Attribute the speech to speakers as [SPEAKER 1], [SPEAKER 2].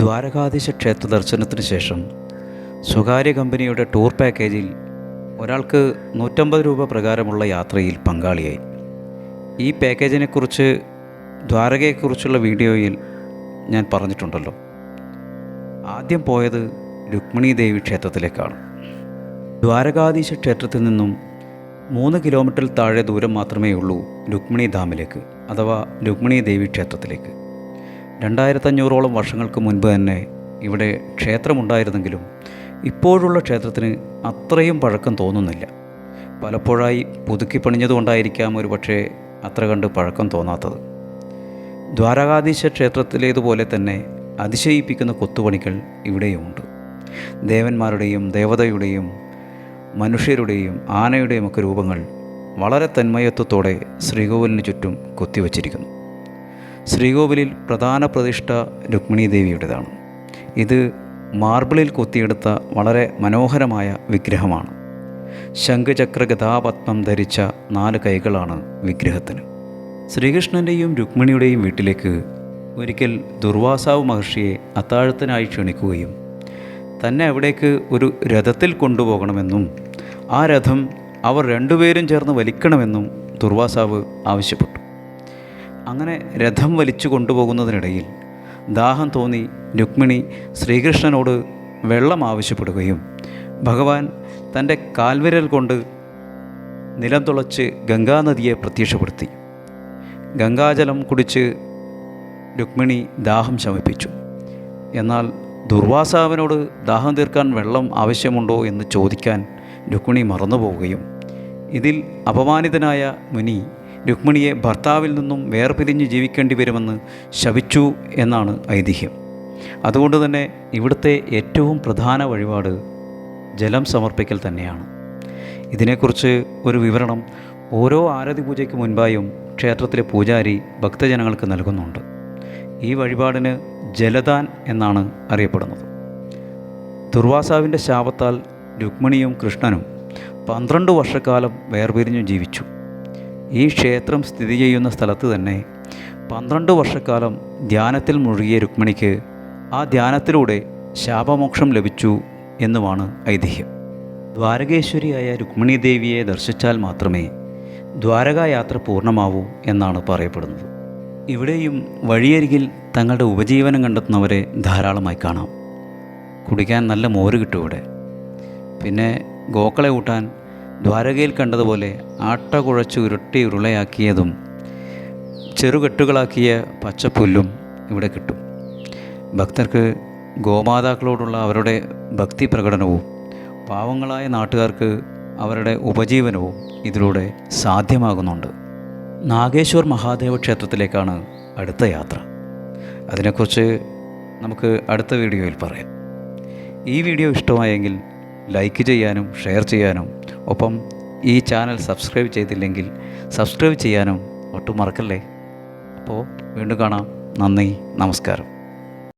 [SPEAKER 1] ദ്വാരകാധീശ ക്ഷേത്ര ദർശനത്തിന് ശേഷം സ്വകാര്യ കമ്പനിയുടെ ടൂർ പാക്കേജിൽ ഒരാൾക്ക് നൂറ്റമ്പത് രൂപ പ്രകാരമുള്ള യാത്രയിൽ പങ്കാളിയായി. ഈ പാക്കേജിനെക്കുറിച്ച് ദ്വാരകയെക്കുറിച്ചുള്ള വീഡിയോയിൽ ഞാൻ പറഞ്ഞിട്ടുണ്ടല്ലോ. ആദ്യം പോയത് രുക്മിണി ദേവി ക്ഷേത്രത്തിലേക്കാണ്. ദ്വാരകാധീശ ക്ഷേത്രത്തിൽ നിന്നും മൂന്ന് കിലോമീറ്ററിൽ താഴെ ദൂരം മാത്രമേ ഉള്ളൂ രുക്മിണി ധാമിലേക്ക് അഥവാ രുക്മിണി ദേവി ക്ഷേത്രത്തിലേക്ക്. രണ്ടായിരത്തഞ്ഞൂറോളം വർഷങ്ങൾക്ക് മുൻപ് തന്നെ ഇവിടെ ക്ഷേത്രമുണ്ടായിരുന്നെങ്കിലും ഇപ്പോഴുള്ള ക്ഷേത്രത്തിന് അത്രയും പഴക്കം തോന്നുന്നില്ല. പലപ്പോഴായി പുതുക്കി പണിഞ്ഞതുകൊണ്ടായിരിക്കാം ഒരു പക്ഷേ അത്ര കണ്ട് പഴക്കം തോന്നാത്തത്. ദ്വാരകാധീശ ക്ഷേത്രത്തിലേതുപോലെ തന്നെ അതിശയിപ്പിക്കുന്ന കൊത്തുപണികൾ ഇവിടെയുമുണ്ട്. ദേവന്മാരുടെയും ദേവതയുടെയും മനുഷ്യരുടെയും ആനയുടെയും ഒക്കെ രൂപങ്ങൾ വളരെ തന്മയത്വത്തോടെ ശ്രീകോവിലിന് ചുറ്റും കൊത്തിവച്ചിരിക്കുന്നു. ശ്രീകോവിലിൽ പ്രധാന പ്രതിഷ്ഠ രുക്മിണി ദേവിയുടേതാണ്. ഇത് മാർബിളിൽ കൊത്തിയെടുത്ത വളരെ മനോഹരമായ വിഗ്രഹമാണ്. ശംഖചക്ര ഗതാപത്മം ധരിച്ച നാല് കൈകളാണ് വിഗ്രഹത്തിന്. ശ്രീകൃഷ്ണന്റെയും രുക്മിണിയുടെയും വീട്ടിലേക്ക് ഒരിക്കൽ ദുർവാസാവ് മഹർഷിയെ അത്താഴത്തിനായി ക്ഷണിക്കുകയും തന്നെ അവിടേക്ക് ഒരു രഥത്തിൽ കൊണ്ടുപോകണമെന്നും ആ രഥം അവർ രണ്ടുപേരും ചേർന്ന് വലിക്കണമെന്നും ദുർവാസാവ് ആവശ്യപ്പെട്ടു. അങ്ങനെ രഥം വലിച്ചു കൊണ്ടുപോകുന്നതിനിടയിൽ ദാഹം തോന്നി രുക്മിണി ശ്രീകൃഷ്ണനോട് വെള്ളം ആവശ്യപ്പെടുകയും ഭഗവാൻ തന്റെ കാൽവിരൽ കൊണ്ട് നിലം തുളച്ച് ഗംഗാനദിയെ പ്രത്യക്ഷപ്പെടുത്തി. ഗംഗാജലം കുടിച്ച് രുക്മിണി ദാഹം ശമിപ്പിച്ചു. എന്നാൽ ദുർവാസാവിനോട് ദാഹം തീർക്കാൻ വെള്ളം ആവശ്യമുണ്ടോ എന്ന് ചോദിക്കാൻ രുക്മിണി മറന്നുപോവുകയും ഇതിൽ അപമാനിതനായ മുനി രുക്മിണിയെ ഭർത്താവിൽ നിന്നും വേർപിരിഞ്ഞ് ജീവിക്കേണ്ടി വരുമെന്ന് ശപിച്ചു എന്നാണ് ഐതിഹ്യം. അതുകൊണ്ട് തന്നെ ഇവിടുത്തെ ഏറ്റവും പ്രധാന വഴിപാട് ജലം സമർപ്പിക്കൽ തന്നെയാണ്. ഇതിനെക്കുറിച്ച് ഒരു വിവരണം ഓരോ ആരതി പൂജയ്ക്ക് മുൻപായും ക്ഷേത്രത്തിലെ പൂജാരി ഭക്തജനങ്ങൾക്ക് നൽകുന്നുണ്ട്. ഈ വഴിപാടിന് ജലദാൻ എന്നാണ് അറിയപ്പെടുന്നത്. ദുർവാസാവിന്റെ ശാപത്താൽ രുക്മിണിയും കൃഷ്ണനും പന്ത്രണ്ട് വർഷക്കാലം വേർപിരിഞ്ഞു ജീവിച്ചു. ഈ ക്ഷേത്രം സ്ഥിതി ചെയ്യുന്ന സ്ഥലത്ത് തന്നെ പന്ത്രണ്ട് വർഷക്കാലം ധ്യാനത്തിൽ മുഴുകിയ രുക്മിണിക്ക് ആ ധ്യാനത്തിലൂടെ ശാപമോക്ഷം ലഭിച്ചു എന്നുമാണ് ഐതിഹ്യം. ദ്വാരകേശ്വരിയായ രുക്മിണി ദേവിയെ ദർശിച്ചാൽ മാത്രമേ ദ്വാരകായാത്ര പൂർണമാവൂ എന്നാണ് പറയപ്പെടുന്നത്. ഇവിടെയും വഴിയരികിൽ തങ്ങളുടെ ഉപജീവനം കണ്ടെത്തുന്നവരെ ധാരാളമായി കാണാം. കുടിക്കാൻ നല്ല മോര് കിട്ടും ഇവിടെ. പിന്നെ ഗോക്കളെ ഊട്ടാൻ ദ്വാരകയിൽ കണ്ടതുപോലെ ആട്ട കുഴച്ച് ഉരുട്ടി ഉരുളയാക്കിയതും ചെറുകെട്ടുകളാക്കിയ പച്ചപ്പുല്ലും ഇവിടെ കിട്ടും. ഭക്തർക്ക് ഗോമാതാക്കളോടുള്ള അവരുടെ ഭക്തി പ്രകടനവും പാവങ്ങളായ നാട്ടുകാർക്ക് അവരുടെ ഉപജീവനവും ഇതിലൂടെ സാധ്യമാകുന്നുണ്ട്. നാഗേശ്വർ മഹാദേവ ക്ഷേത്രത്തിലേക്കാണ് അടുത്ത യാത്ര. അതിനെക്കുറിച്ച് നമുക്ക് അടുത്ത വീഡിയോയിൽ പറയാം. ഈ വീഡിയോ ഇഷ്ടമായെങ്കിൽ ലൈക്ക് ചെയ്യാനും ഷെയർ ചെയ്യാനും ഒപ്പം ഈ ചാനൽ സബ്സ്ക്രൈബ് ചെയ്തില്ലെങ്കിൽ സബ്സ്ക്രൈബ് ചെയ്യാനും ഒട്ടും മറക്കല്ലേ? അപ്പോൾ വീണ്ടും കാണാം. നന്ദി നമസ്കാരം.